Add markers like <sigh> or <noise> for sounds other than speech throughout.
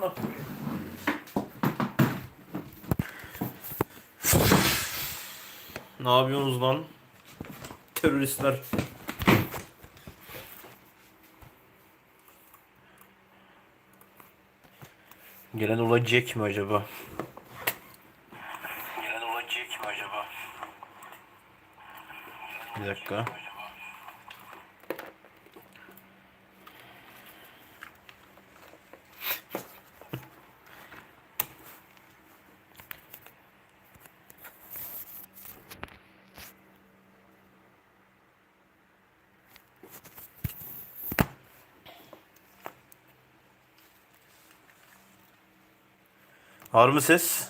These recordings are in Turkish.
koyayım. Ne yapıyorsunuz lan? Teröristler. Gelen olacak mı acaba? Gelen olacak mı acaba? Bir dakika. Var mı ses?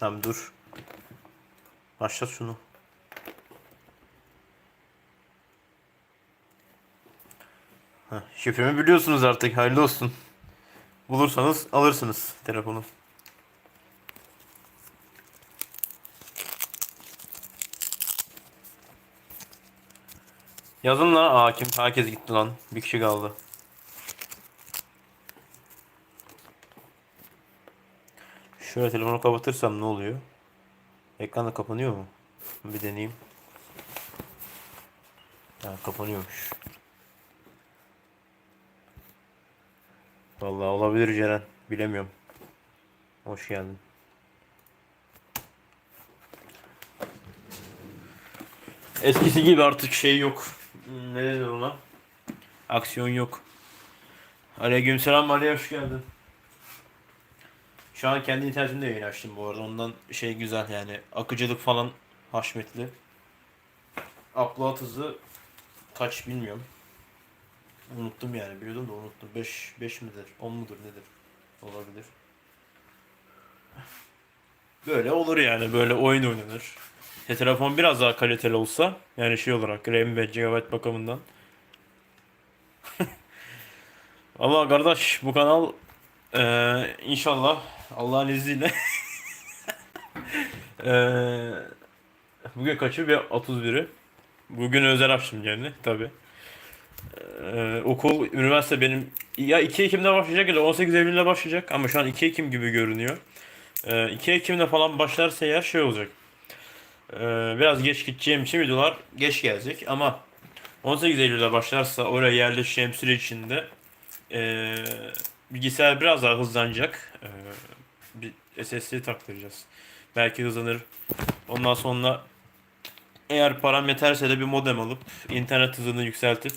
Tamam dur. Başlat şunu. Heh, şifremi biliyorsunuz artık. Hayırlı olsun. Bulursanız alırsınız telefonu. Yazın lan. Aa kim? Herkes gitti lan. Bir kişi kaldı. Şöyle telefonu kapatırsam ne oluyor? Ekran da kapanıyor mu? Bir deneyeyim. Ha, kapanıyormuş. Vallahi olabilir Ceren. Bilemiyorum. Hoş geldin. Eskisi gibi artık şey yok. Ne denir ona? Aksiyon yok. Aleykümselam Ali hoş geldin. Şu an kendi internetimde yayın açtım bu arada. Ondan şey güzel yani akıcılık falan haşmetli. Upload hızı kaç bilmiyorum. Unuttum yani biliyordum da unuttum. 5 5 midir? 10 mudur nedir? Olabilir. Böyle olur yani böyle oyun oynanır. İşte telefon biraz daha kaliteli olsa yani şey olarak RAM ve GB bakımından. <laughs> Ama kardeş bu kanal eee, inşallah Allah'ın izniyle eee, <laughs> bugün kaçı? Bir 31'i. Bugün özel açtım yani tabi. okul, üniversite benim ya 2 Ekim'de başlayacak ya da 18 Eylül'de başlayacak ama şu an 2 Ekim gibi görünüyor. Eee 2 Ekim'de falan başlarsa eğer şey olacak. Eee, biraz geç gideceğim için videolar geç gelecek ama 18 Eylül'de başlarsa oraya yerleşeceğim süre içinde eee, bilgisayar biraz daha hızlanacak. Eee, bir SSD taktıracağız. Belki hızlanır. Ondan sonra eğer param yeterse de bir modem alıp internet hızını yükseltip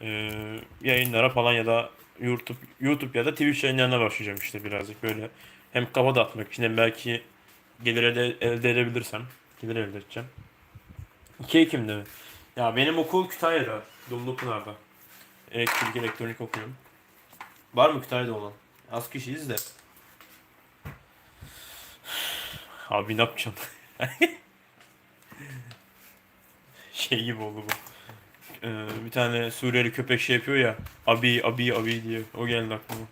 eee, yayınlara falan ya da YouTube YouTube ya da Twitch yayınlarına başlayacağım işte birazcık böyle hem kafa dağıtmak için hem belki gelir elde, elde edebilirsem gelir elde edeceğim. 2 Ekim'de mi? Ya benim okul Kütahya'da. Dumlupınar'da. Elektrik elektronik okuyorum. Var mı Kütahya'da olan? Az kişiyiz de. Abi ne yapacağım? <laughs> şey gibi oldu bu. Ee, bir tane Suriyeli köpek şey yapıyor ya. Abi abi abi diye. O geldi aklıma.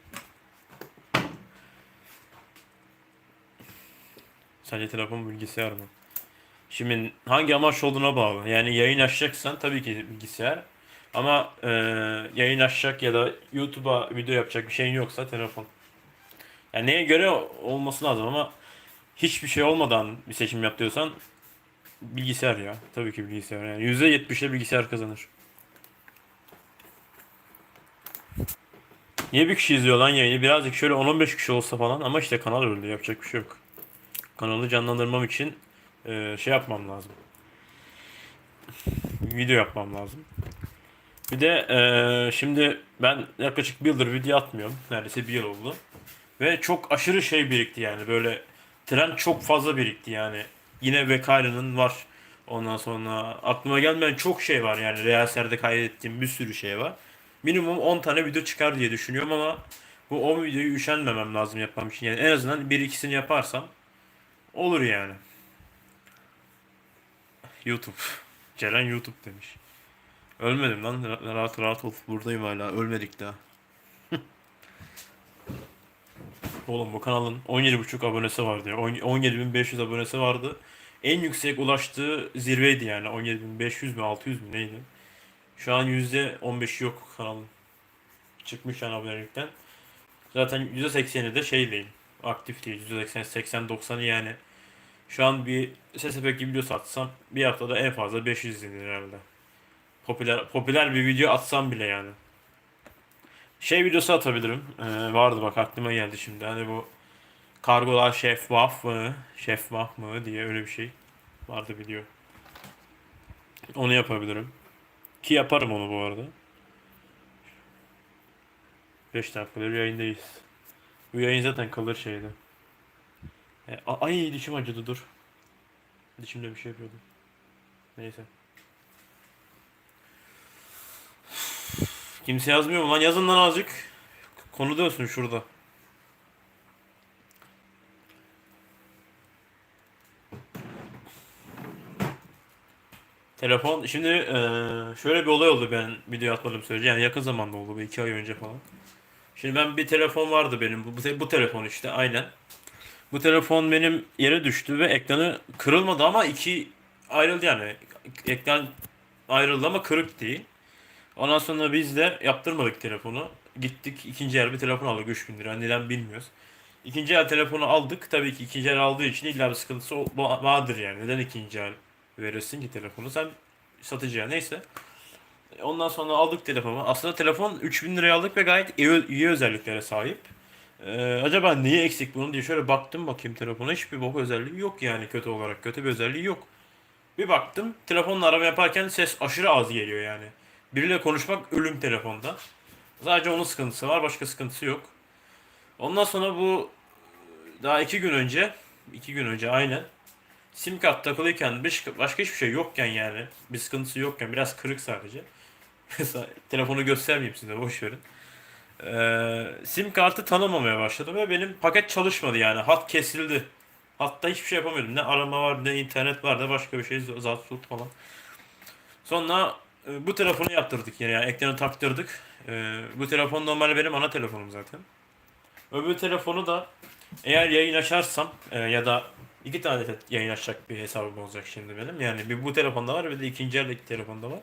Sadece telefon bilgisayar mı? Şimdi hangi amaç olduğuna bağlı. Yani yayın açacaksan tabii ki bilgisayar. Ama e, yayın açacak ya da YouTube'a video yapacak bir şeyin yoksa telefon. Yani neye göre olması lazım ama hiçbir şey olmadan bir seçim yap diyorsan bilgisayar ya. Tabii ki bilgisayar. Yani %70'de bilgisayar kazanır. Niye bir kişi izliyor lan yayını? Birazcık şöyle 10-15 kişi olsa falan ama işte kanal öldü. Yapacak bir şey yok. Kanalı canlandırmam için e, şey yapmam lazım. Video yapmam lazım. Bir de e, şimdi ben yaklaşık bir yıldır video atmıyorum. Neredeyse bir yıl oldu. Ve çok aşırı şey birikti yani böyle trend çok fazla birikti yani. Yine Vekarya'nın var. Ondan sonra aklıma gelmeyen çok şey var yani. Reels'lerde kaydettiğim bir sürü şey var. Minimum 10 tane video çıkar diye düşünüyorum ama bu 10 videoyu üşenmemem lazım yapmam için. Yani en azından bir ikisini yaparsam olur yani. YouTube. <laughs> Ceren YouTube demiş. Ölmedim lan. Ra- Rahat rahat ol. Buradayım hala. Ölmedik daha. <laughs> Oğlum bu kanalın 17.5 abonesi vardı ya. 17.500 abonesi vardı. En yüksek ulaştığı zirveydi yani. 17.500 mü 600 mü neydi? Şu an %15 yok kanalın. Çıkmış yani abonelikten. Zaten %80'i de şey değil. Aktif değil. %80, 80, 90'ı yani. Şu an bir ses efekti videosu atsam bir haftada en fazla 500 izlenir herhalde. Popüler popüler bir video atsam bile yani. Şey videosu atabilirim. Ee, vardı bak aklıma geldi şimdi. Hani bu kargolar şeffaf mı? Şeffaf mı diye öyle bir şey vardı video. Onu yapabilirim. Ki yaparım onu bu arada. 5 dakikadır yayındayız. Bu yayın zaten kalır şeyde. E, ay dişim acıdı dur. Dişimde bir şey yapıyordum. Neyse. Kimse yazmıyor mu lan? Yazın lan azıcık. Konu dönsün şurada. Telefon şimdi eee, şöyle bir olay oldu ben video atmadığım sürece yani yakın zamanda oldu bu iki ay önce falan. Şimdi ben bir telefon vardı benim bu, bu, bu telefon işte aynen. Bu telefon benim yere düştü ve ekranı kırılmadı ama iki ayrıldı yani. Ekran ayrıldı ama kırık değil. Ondan sonra biz de yaptırmadık telefonu. Gittik ikinci el bir telefon aldık 3000 lira. Neden bilmiyoruz. İkinci el telefonu aldık. Tabii ki ikinci el aldığı için illa bir sıkıntısı vardır yani. Neden ikinci el verirsin ki telefonu? Sen satıcıya neyse. Ondan sonra aldık telefonu. Aslında telefon 3000 liraya aldık ve gayet iyi, iyi özelliklere sahip. Ee, acaba niye eksik bunun diye şöyle baktım bakayım telefona. Hiçbir bok özelliği yok yani kötü olarak. Kötü bir özelliği yok. Bir baktım telefonla arama yaparken ses aşırı az geliyor yani. Biriyle konuşmak ölüm telefonda. Sadece onun sıkıntısı var. Başka sıkıntısı yok. Ondan sonra bu daha iki gün önce iki gün önce aynen sim kart takılıyken başka hiçbir şey yokken yani bir sıkıntısı yokken biraz kırık sadece. <laughs> Telefonu göstermeyeyim size boş verin. Ee, sim kartı tanımamaya başladım ve benim paket çalışmadı yani hat kesildi. Hatta hiçbir şey yapamıyordum. Ne arama var ne internet var da başka bir şey zat falan. Sonra bu telefonu yaptırdık yine yani ekranı taktırdık. E, bu telefon normalde benim ana telefonum zaten. Öbür telefonu da eğer yayın açarsam e, ya da iki tane de yayın açacak bir hesabım olacak şimdi benim. Yani bir bu telefonda var bir de ikinci eldeki telefonda var.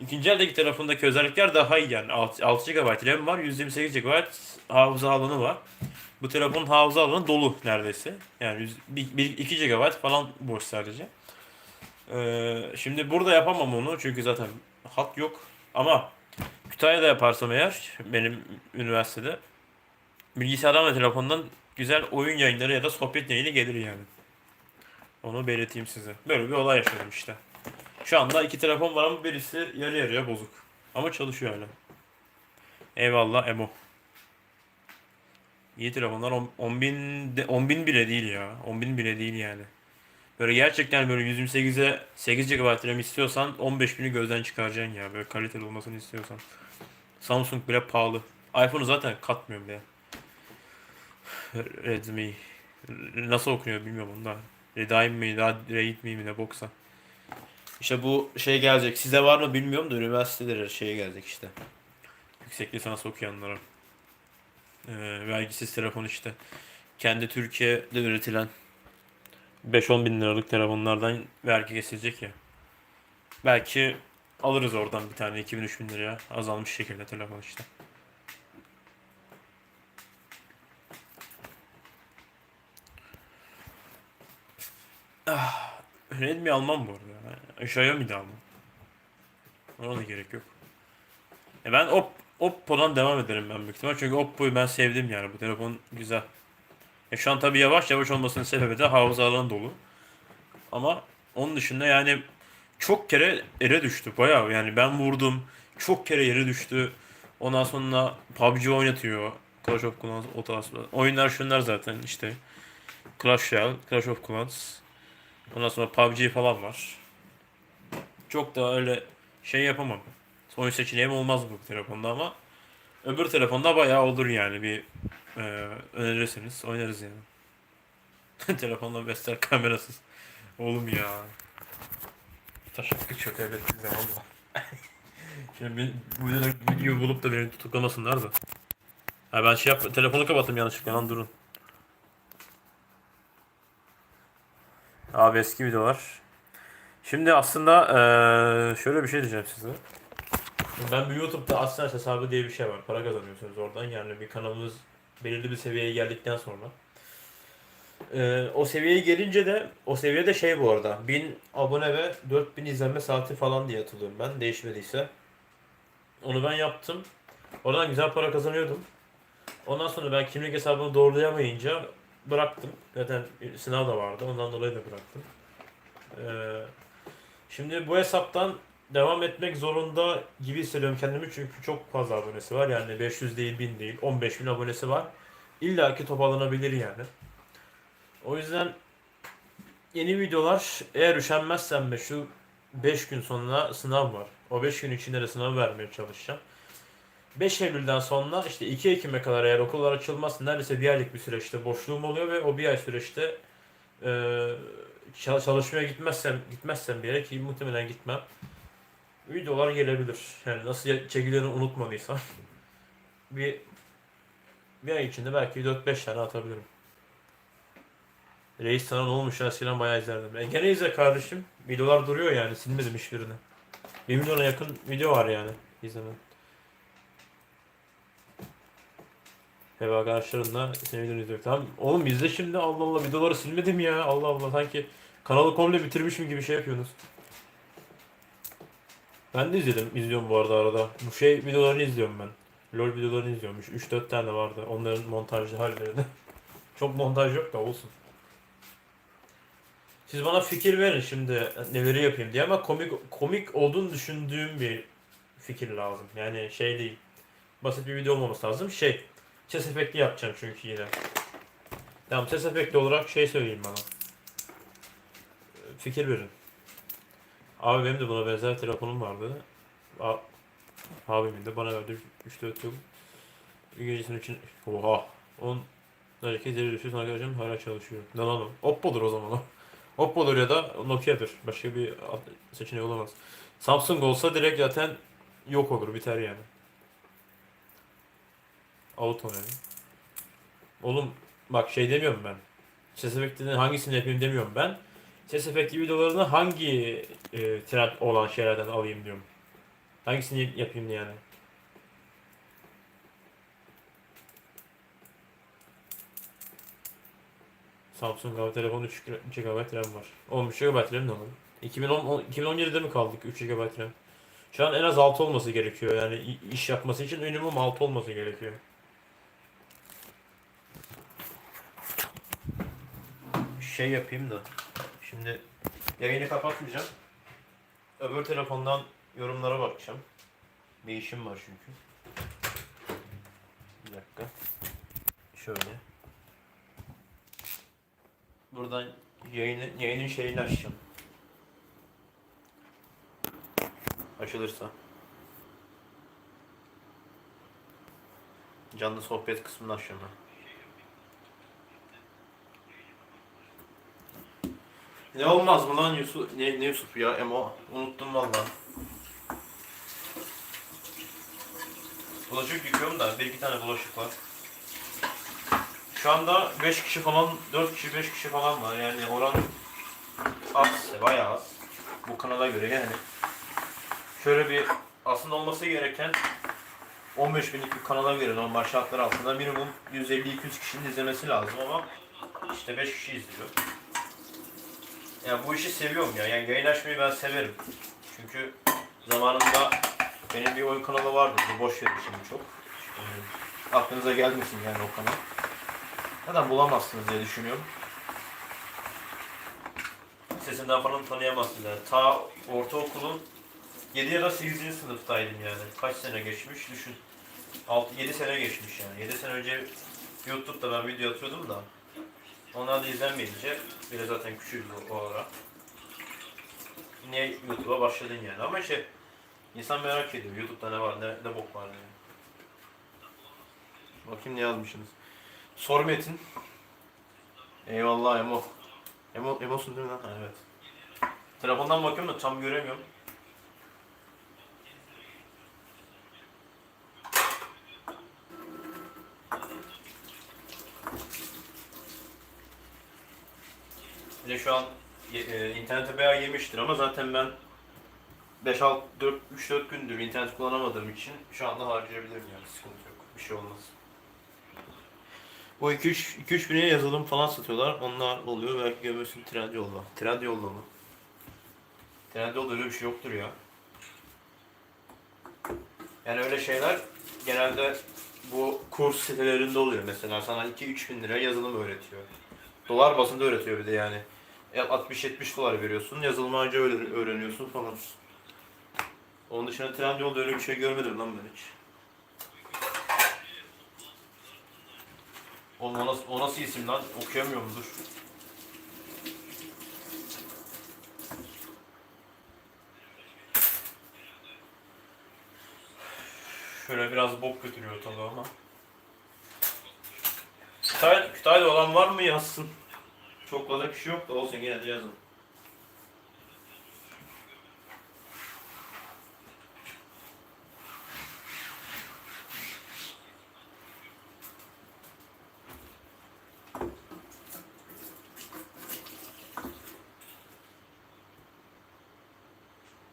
İkinci eldeki telefondaki özellikler daha iyi yani 6, 6 GB RAM var 128 GB hafıza alanı var. Bu telefonun hafıza alanı dolu neredeyse. Yani 100, 1, 2 GB falan boş sadece. Ee, şimdi burada yapamam onu çünkü zaten hat yok. Ama Kütahya'da yaparsam eğer benim üniversitede bilgisayardan ve telefondan güzel oyun yayınları ya da sohbet yayını gelir yani. Onu belirteyim size. Böyle bir olay yaşadım işte. Şu anda iki telefon var ama birisi yarı yarıya bozuk. Ama çalışıyor hala. Eyvallah Emo. İyi telefonlar 10 bin, de- 10 bin bile değil ya. 10 bin bile değil yani. Böyle gerçekten böyle 128'e 8 GB RAM istiyorsan 15 bini gözden çıkaracaksın ya. Böyle kaliteli olmasını istiyorsan. Samsung bile pahalı. iPhone'u zaten katmıyorum bile. Redmi. Nasıl okunuyor bilmiyorum onu da. Redmi mi, Redmi mi ne boksa. İşte bu şey gelecek. Size var mı bilmiyorum da üniversitelere şey gelecek işte. Yüksek lisans okuyanlara. Ee, vergisiz telefon işte. Kendi Türkiye'de üretilen 5-10 bin liralık telefonlardan vergi kesilecek ya. Belki alırız oradan bir tane 2000-3000 liraya azalmış şekilde telefon işte. Ah, Redmi almam bu arada. Xiaomi de almam. Ona da gerek yok. E ben Op Oppo'dan devam ederim ben büyük ihtimal. Çünkü Oppo'yu ben sevdim yani. Bu telefon güzel. E şu an tabii yavaş yavaş olmasının sebebi de hafıza alanı dolu. Ama onun dışında yani çok kere yere düştü. Bayağı yani ben vurdum. Çok kere yere düştü. Ondan sonra PUBG oynatıyor. Clash of Clans o tarz oyunlar şunlar zaten işte. Clash Royale, Clash of Clans. Ondan sonra PUBG falan var. Çok da öyle şey yapamam. Oyun seçeneğim olmaz bu telefonda ama öbür telefonda bayağı olur yani bir e, önerirseniz oynarız yani. <laughs> Telefonla besler kamerasız. Oğlum ya. Taşaklı çok evet size valla. Şimdi <laughs> bir, bu videoyu bulup da beni tutuklamasınlar da. Ha ben şey yap telefonu kapattım yanlışlıkla lan durun. Abi eski videolar. Şimdi aslında eee, şöyle bir şey diyeceğim size. Ben bir YouTube'da AdSense hesabı diye bir şey var. Para kazanıyorsunuz oradan. Yani bir kanalınız belirli bir seviyeye geldikten sonra. Ee, o seviyeye gelince de o seviyede şey bu arada 1000 abone ve 4000 izlenme saati falan diye hatırlıyorum ben değişmediyse. Onu ben yaptım. Oradan güzel para kazanıyordum. Ondan sonra ben kimlik hesabını doğrulayamayınca bıraktım. Zaten sınav da vardı. Ondan dolayı da bıraktım. Ee, şimdi bu hesaptan devam etmek zorunda gibi hissediyorum kendimi çünkü çok fazla abonesi var. Yani 500 değil 1000 değil 15 bin abonesi var. İlla ki toparlanabilir yani. O yüzden yeni videolar eğer üşenmezsem de şu 5 gün sonra sınav var. O 5 gün içinde de sınavı vermeye çalışacağım. 5 Eylül'den sonra işte 2 Ekim'e kadar eğer okullar açılmazsa neredeyse bir aylık bir süreçte boşluğum oluyor ve o bir ay süreçte e, çal- çalışmaya gitmezsem gitmezsem bir yere ki muhtemelen gitmem. Videolar gelebilir. Yani nasıl çekildiğini unutmadıysam bir bir ay içinde belki 4-5 tane atabilirim. Reis sana ne olmuş ya eskiden bayağı izlerdim. E gene izle kardeşim. Videolar duruyor yani silmedim hiçbirini. 1 milyona yakın video var yani izlemen. Ev arkadaşlarınla seni videonu izliyor. Tamam oğlum izle şimdi Allah Allah videoları silmedim ya Allah Allah sanki kanalı komple bitirmişim gibi şey yapıyorsunuz. Ben de izledim, izliyorum bu arada arada. Bu şey videolarını izliyorum ben. LoL videolarını izliyorum. 3-4 tane vardı. Onların montajlı hallerini. <laughs> Çok montaj yok da olsun. Siz bana fikir verin şimdi neleri yapayım diye ama komik komik olduğunu düşündüğüm bir fikir lazım. Yani şey değil. Basit bir video olmaması lazım. Şey, ses efekti yapacağım çünkü yine. Tamam ses efekti olarak şey söyleyeyim bana. Fikir verin. Abi benim de buna benzer telefonum vardı. Abimin de bana verdi 3-4 yıl. Bir gecesinin için oha 10 dakika ileri düşüyorsun arkadaşım hala çalışıyor. Ne lan o? Oppo'dur o zaman o. Oppo'dur ya da Nokia'dır. Başka bir seçeneği olamaz. Samsung olsa direkt zaten yok olur biter yani. Auto yani. Oğlum bak şey demiyorum ben. Ses efektinin hangisini yapayım demiyorum ben. Ses efekti videolarını hangi e, trend olan şeylerden alayım diyorum. Hangisini yapayım yani. Samsung Galaxy telefonu 3 GB RAM var. 15 GB RAM ne olur? 2010, 2017'de mi kaldık 3 GB RAM? Şu an en az 6 olması gerekiyor yani iş yapması için minimum 6 olması gerekiyor. Şey yapayım da şimdi yayını kapatmayacağım. Öbür telefondan yorumlara bakacağım. Bir işim var çünkü. Bir dakika. Şöyle. Buradan yayını, yayının şeyini açacağım. Açılırsa. Canlı sohbet kısmını açacağım ben. Ne olmaz mı lan Yusuf? Ne, ne Yusuf ya? Emo. Unuttum valla. Bulaşık yıkıyorum da bir iki tane bulaşık var. Şu anda 5 kişi falan, 4 kişi 5 kişi falan var yani oran az, bayağı az. Bu kanala göre yani. Şöyle bir aslında olması gereken 15 binlik bir kanala göre normal şartlar altında minimum 150-200 kişinin izlemesi lazım ama işte 5 kişi izliyor. Yani bu işi seviyorum ya. Yani yayın açmayı ben severim. Çünkü zamanında benim bir oyun kanalı vardı. Bu boş verin şimdi çok. Ee, aklınıza gelmesin yani o kanal. Neden bulamazsınız diye düşünüyorum. Sesimden falan tanıyamazsınız yani. Ta ortaokulun 7 ya da 8. sınıftaydım yani. Kaç sene geçmiş düşün. 6 7 sene geçmiş yani. 7 sene önce YouTube'da ben video atıyordum da onlar da izlenmeyince bir de zaten küçüğüz o, ara. Niye YouTube'a başladın yani? Ama işte insan merak ediyor. YouTube'da ne var, ne, ne bok var yani. Bakayım ne yazmışsınız. Sor Metin. Eyvallah Emo. Emo, Emo'sun değil mi lan? Ha, evet. Telefondan bakıyorum da tam göremiyorum. Bir de şu an e, internete bayağı yemiştir ama zaten ben 5-6 4 3-4 gündür internet kullanamadığım için şu anda harcayabilirim yani sıkıntı yok. Bir şey olmaz. Bu 2-3 2-3 bine yazılım falan satıyorlar. Onlar oluyor. Belki görmüyorsun Trendyol'da. Trendyol'da mı? Trendyol'da öyle bir şey yoktur ya. Yani öyle şeyler genelde bu kurs sitelerinde oluyor mesela. Sana 2-3 bin lira yazılım öğretiyor. Dolar basında öğretiyor bir de yani. E, 60-70 dolar veriyorsun. Yazılımı önce öyle öğreniyorsun falan. Onun dışında Trendyol'da öyle bir şey görmedim lan ben hiç. Oğlum o nasıl, o nasıl isim lan? Okuyamıyorum dur. Şöyle biraz bok götürüyor tabii ama. Kütahya, Kütahya'da olan var mı yazsın. Çok fazla kişi yok da olsun yine de yazın.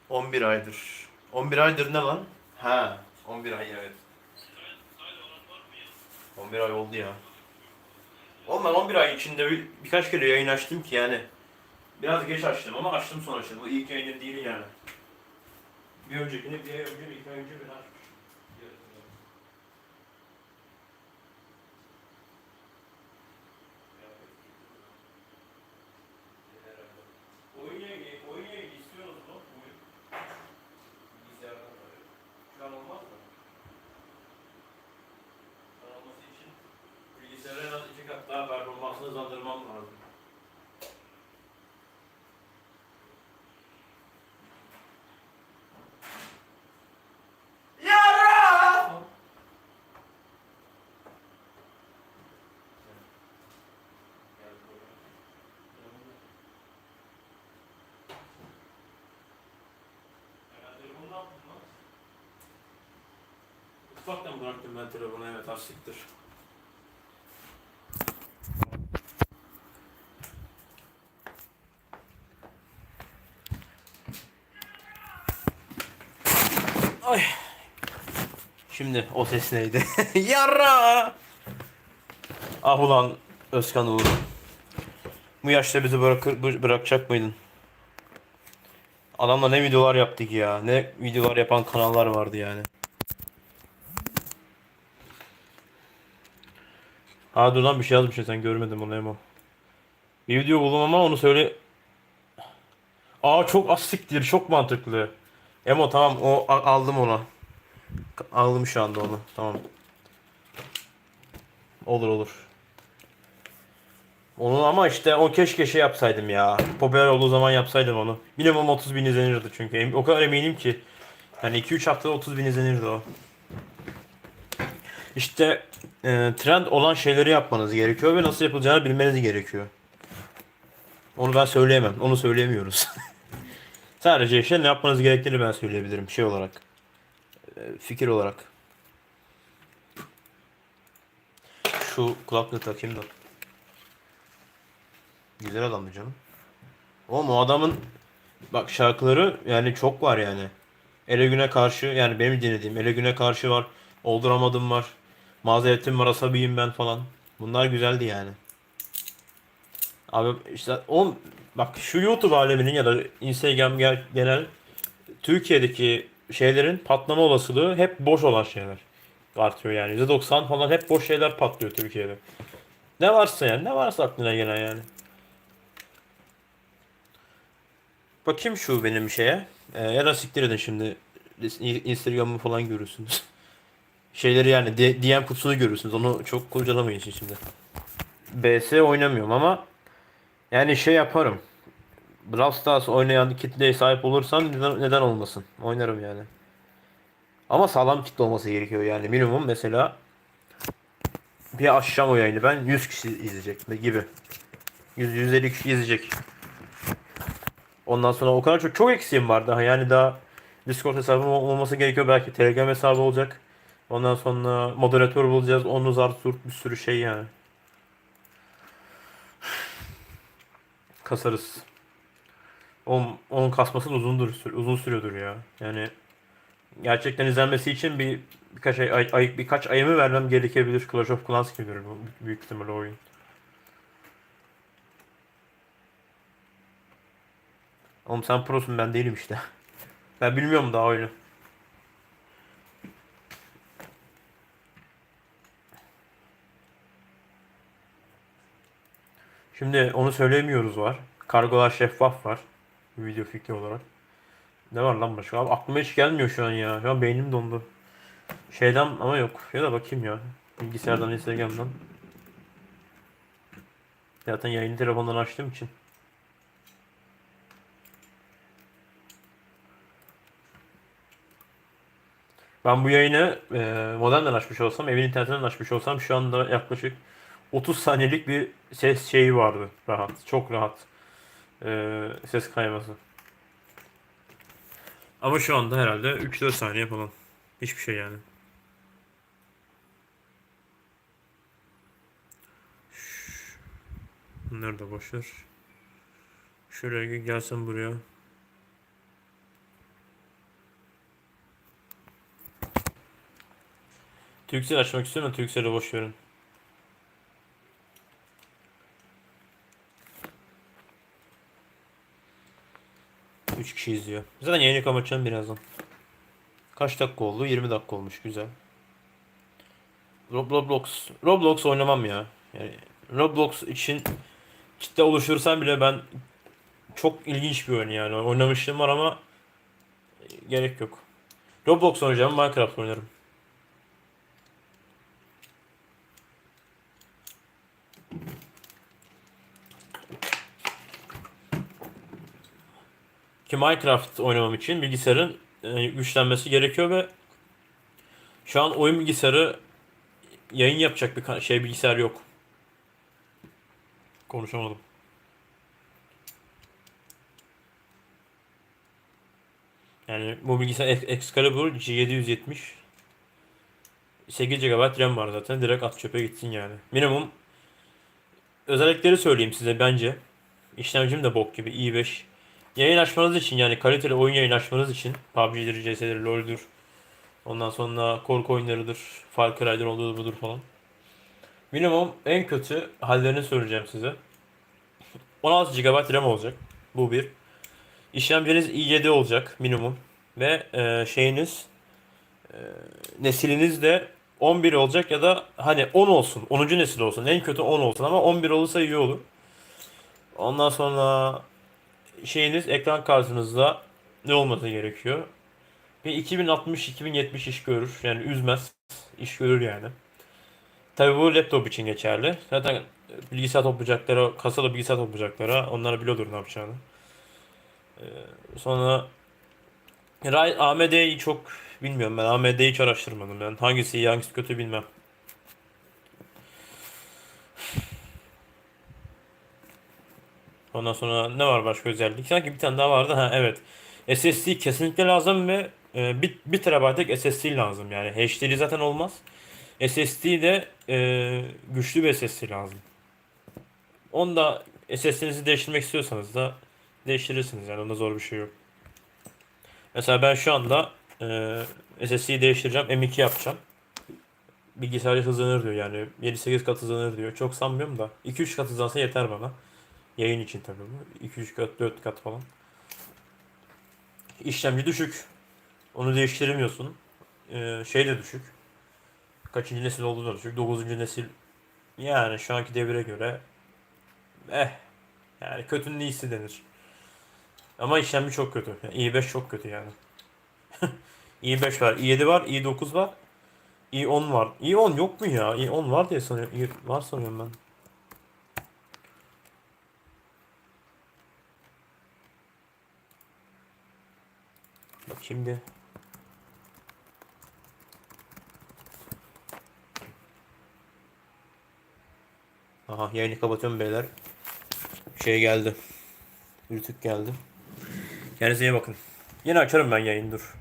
On bir aydır. 11 aydır ne lan? Ha, 11 ay evet. 11 ay oldu ya. Oğlum ben 11 ay içinde bir, birkaç kere yayın açtım ki yani. Biraz geç açtım ama açtım sonuçta. Bu ilk yayının değil yani. Bir öncekini bir ay önce, bir iki ay önce bir açmış. Oyun yayını, oyun yayını istiyorsunuz mu? Oyun. Bilgisayardan böyle. Şu an olmaz mı? Şu an olması için bilgisayara en az iki kat daha performansını hızlandırmam lazım. Yara! Telefonu ne yaptın lan? Mutfaktan bıraktım ben telefonu evet asiktir. Ay. Şimdi o ses neydi? <laughs> Yara! Ah ulan Özkan Uğur. Bu yaşta bizi bırakır, bı- bırakacak mıydın? Adamla ne videolar yaptık ya. Ne videolar yapan kanallar vardı yani. Aa dur lan bir şey yazmışsın sen görmedin onu Emo. Bir video buldum ama onu söyle. Aa çok asiktir çok mantıklı. Emo tamam o aldım ona. Aldım şu anda onu tamam. Olur olur. Onu ama işte o keşke şey yapsaydım ya. Popüler olduğu zaman yapsaydım onu. Minimum 30 bin izlenirdi çünkü. O kadar eminim ki. Yani 2-3 haftada 30 bin izlenirdi o. İşte e, trend olan şeyleri yapmanız gerekiyor ve nasıl yapılacağını bilmeniz gerekiyor. Onu ben söyleyemem. Onu söyleyemiyoruz. <laughs> Sadece işte ne yapmanız gerektiğini ben söyleyebilirim şey olarak. E, fikir olarak. Şu kulaklığı takayım da. Güzel adamdı canım. Oğlum o adamın bak şarkıları yani çok var yani. Ele güne karşı yani benim dinlediğim Ele güne karşı var. Olduramadım var. Mazeretim var asabiyim ben falan. Bunlar güzeldi yani. Abi işte on bak şu YouTube aleminin ya da Instagram genel Türkiye'deki şeylerin patlama olasılığı hep boş olan şeyler artıyor yani. %90 falan hep boş şeyler patlıyor Türkiye'de. Ne varsa yani ne varsa aklına gelen yani. Bakayım şu benim şeye. Ee, ya da siktir edin şimdi. Instagram'ı falan görürsünüz. <laughs> Şeyleri yani DM kutusunu görürsünüz. Onu çok kurcalamayın şimdi. BS oynamıyorum ama yani şey yaparım. Brawl Stars oynayan kitleye sahip olursam neden, neden olmasın? Oynarım yani. Ama sağlam kitle olması gerekiyor yani. Minimum mesela bir akşam o yayını ben 100 kişi izleyecek gibi. 100 150 kişi izleyecek. Ondan sonra o kadar çok çok eksiğim var daha. Yani daha Discord hesabım ol- olması gerekiyor belki. Telegram hesabı olacak. Ondan sonra moderatör bulacağız. Onu zar zurt bir sürü şey yani. Kasarız. onun, onun kasması uzundur, uzun sürüyordur ya. Yani gerçekten izlenmesi için bir birkaç ay, ay, birkaç ayımı vermem gerekebilir. Clash of Clans gibidir bu büyük ihtimalle oyun. Oğlum sen prosun ben değilim işte. Ben bilmiyorum daha oyunu. Şimdi onu söylemiyoruz var. Kargolar şeffaf var. Video fikri olarak. Ne var lan başka? Abi aklıma hiç gelmiyor şu an ya. Şu an beynim dondu. Şeyden ama yok. Ya da bakayım ya. Bilgisayardan, Instagram'dan. Zaten yayını telefondan açtığım için. Ben bu yayını e, modemden açmış olsam, evin internetinden açmış olsam şu anda yaklaşık 30 saniyelik bir ses şeyi vardı. Rahat. Çok rahat. E, ses kayması. Ama şu anda herhalde 3-4 saniye falan. Hiçbir şey yani. Bunlar da boşver. Şuraya gelsen buraya. Türksel açmak istiyorum da Türksel'i boş verin. Üç kişi izliyor. Zaten yayını kapatacağım birazdan. Kaç dakika oldu? 20 dakika olmuş. Güzel. Roblox. Roblox oynamam ya. Yani Roblox için kitle oluştursam bile ben çok ilginç bir oyun yani. Oynamışlığım var ama gerek yok. Roblox oynayacağım, Minecraft oynarım. Ki Minecraft oynamam için bilgisayarın e, güçlenmesi gerekiyor ve şu an oyun bilgisayarı yayın yapacak bir şey bilgisayar yok. Konuşamadım. Yani bu bilgisayar Ex- Excalibur G770 8 GB RAM var zaten. Direkt at çöpe gitsin yani. Minimum özellikleri söyleyeyim size bence. İşlemcim de bok gibi i5. Yayın açmanız için yani kaliteli oyun yayın açmanız için PUBG'dir, CS'dir, LoL'dur. Ondan sonra korku oyunlarıdır, Far Cry'dir olduğu budur falan. Minimum en kötü hallerini söyleyeceğim size. 16 GB RAM olacak. Bu bir. İşlemciniz i7 olacak minimum. Ve e, şeyiniz e, nesliniz de 11 olacak ya da hani 10 olsun. 10. nesil olsun. En kötü 10 olsun ama 11 olursa iyi olur. Ondan sonra şeyiniz ekran kartınızda ne olması gerekiyor? Bir 2060-2070 iş görür. Yani üzmez. iş görür yani. Tabii bu laptop için geçerli. Zaten bilgisayar toplayacaklara, kasalı bilgisayar toplayacaklara onlar biliyordur ne yapacağını. Ee, sonra AMD'yi çok bilmiyorum ben. AMD'yi hiç araştırmadım ben. Hangisi iyi hangisi kötü bilmem. Ondan sonra ne var başka özellik? Sanki bir tane daha vardı. Ha evet. SSD kesinlikle lazım ve e, bir, bir terabaytlık SSD lazım. Yani HDD zaten olmaz. SSD de e, güçlü bir SSD lazım. Onu da SSD'nizi değiştirmek istiyorsanız da değiştirirsiniz. Yani onda zor bir şey yok. Mesela ben şu anda e, SSD'yi değiştireceğim. M2 yapacağım. Bilgisayar hızlanır diyor yani. 7-8 kat hızlanır diyor. Çok sanmıyorum da. 2-3 kat hızlansa yeter bana. Yayın için tabii bu. 2-3 kat, 4 kat falan. İşlemci düşük. Onu değiştiremiyorsun. Ee, şey de düşük. Kaçıncı nesil olduğu da düşük. 9. nesil yani şu anki devire göre eh yani kötünün iyisi denir. Ama işlemci çok kötü. Yani i5 çok kötü yani. <laughs> i5 var, i7 var, i9 var. i10 var. i10 yok mu ya? i10 var diye sanıyorum. i- Var sanıyorum ben. Bir. Aha yayını kapatıyorum beyler. Şey geldi. Rütük geldi. Kendinize iyi bakın. Yine açarım ben yayını dur.